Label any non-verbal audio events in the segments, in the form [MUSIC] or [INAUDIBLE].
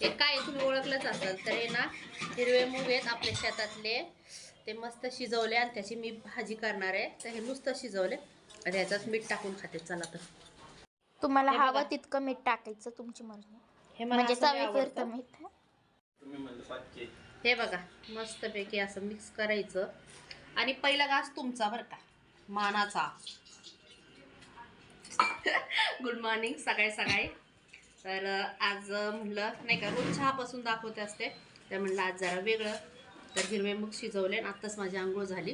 हे काय तुम्ही ओळखलंच असाल. तर हे ना हिरवे मूग आहेत आपल्या शेतातले. ते मस्त शिजवले आणि त्याची मी भाजी करणार आहे. तर हे नुसतं शिजवले. आणि ह्याच्यात मीठ टाकून खाते. चला तर. तुम्हाला. हवं तितकं मीठ टाकायचं तुमची मर्जी. हे म्हणजे चवीपुरतं. मीठ हे बघा मस्तपैकी असं मिक्स करायचं. आणि पहिला घास तुमचा बरं का मानाचा. [LAUGHS] गुड मॉर्निंग सकाळी सकाळी. तर आज म्हणलं नाही का रोज चहापासून दाखवते असते. तर म्हणलं आज जरा वेगळं. तर हिरवे मग शिजवले आणि आत्ताच माझी आंघोळ झाली.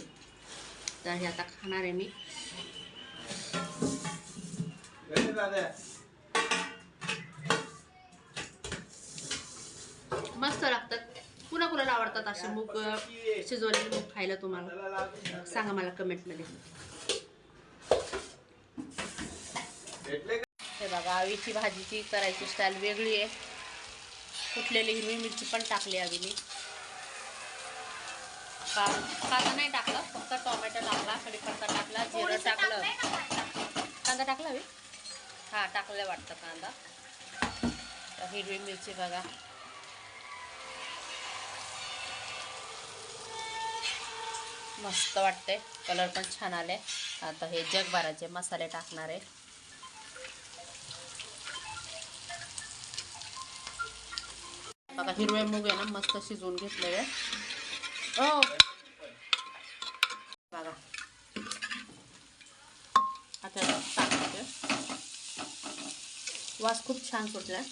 तर हे आता खाणार आहे मी. मस्त लागतात. कुणा कुणाला आवडतात असे मूग शिजवलेले मूग खायला तुम्हाला? सांगा मला कमेंटमध्ये. हे बघा आवीची भाजीची करायची स्टाईल वेगळी आहे. कुठलेली हिरवी मिरची पण टाकली आवीने का कांदा नाही टाकला फक्त टोमॅटो टाकला कढीपत्ता टाकला जिरं टाकलं. कांदा टाकला हवी हां टाकलं वाटतं कांदा. तर हिरवी मिरची बघा. मस्त वाटते कलर पण छान आले आता हे जगभराचे मसाले टाकणार आहे. बघा हिरवे मूग आहे ना मस्त शिजवून घेतलेले. हो. बघा. आता टाकते वास खूप छान सुटलाय.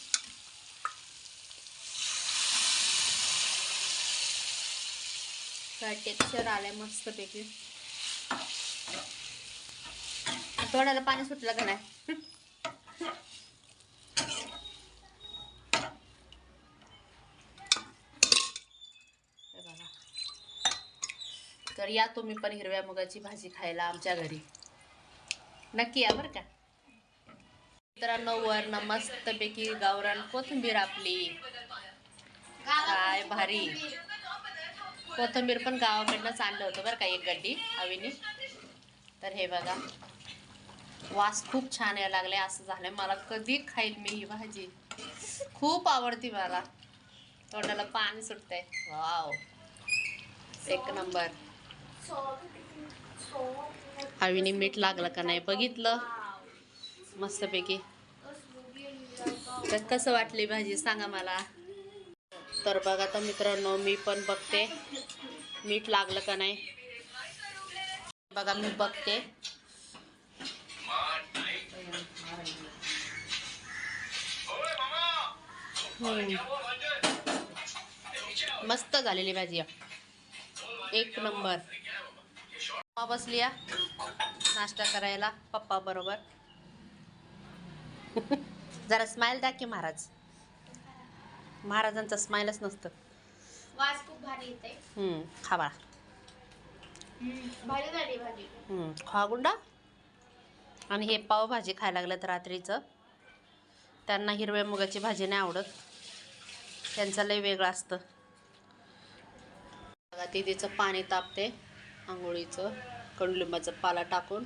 काय टेक्स्चर आलंय मस्तपैकी. तोंडाला पाणी सुटलं का नाही? तर या तुम्ही पण हिरव्या मुगाची भाजी खायला आमच्या घरी. नक्की या बरं का. मित्रांनो ना मस्तपैकी गावरान कोथिंबीर आपली. काय भारी. कोथिंबीर पण गावाकडनंच आणलं होतं बरं का एक गड्डी आवीने तर हे बघा वास खूप छान यायला लागले असं झालंय. मला कधी खाईल मी ही भाजी. खूप आवडती मला. तोंडाला पाणी सुटतंय. वाव. एक नंबर. आवीने मीठ लागलं का नाही बघितलं? मस्तपैकी. तर कसं वाटली भाजी सांगा मला? तर बघा तर मित्रांनो मी पण बघते. मीठ लागलं का नाही? बघा मी बघते. मस्त झालेली भाजी. एक नंबर. पप्पा बसली या नाश्ता करायला पप्पा बरोबर. जरा स्माइल द्या की महाराज. महाराजांचा स्माइलच नसतं. वास खूप भारी येते. हम्म, खा बाळा. भारी झाली भाजी. हम्म, खा गुंडा. आणि हे पावभाजी खायला लागल्यात रात्रीचं. त्यांना हिरव्या मुगाची भाजी नाही आवडत. त्यांचं लय वेगळं असतं. बघा दिदीचं पाणी तापते. आंघोळीचं कडुलिंबाचं पाला टाकून.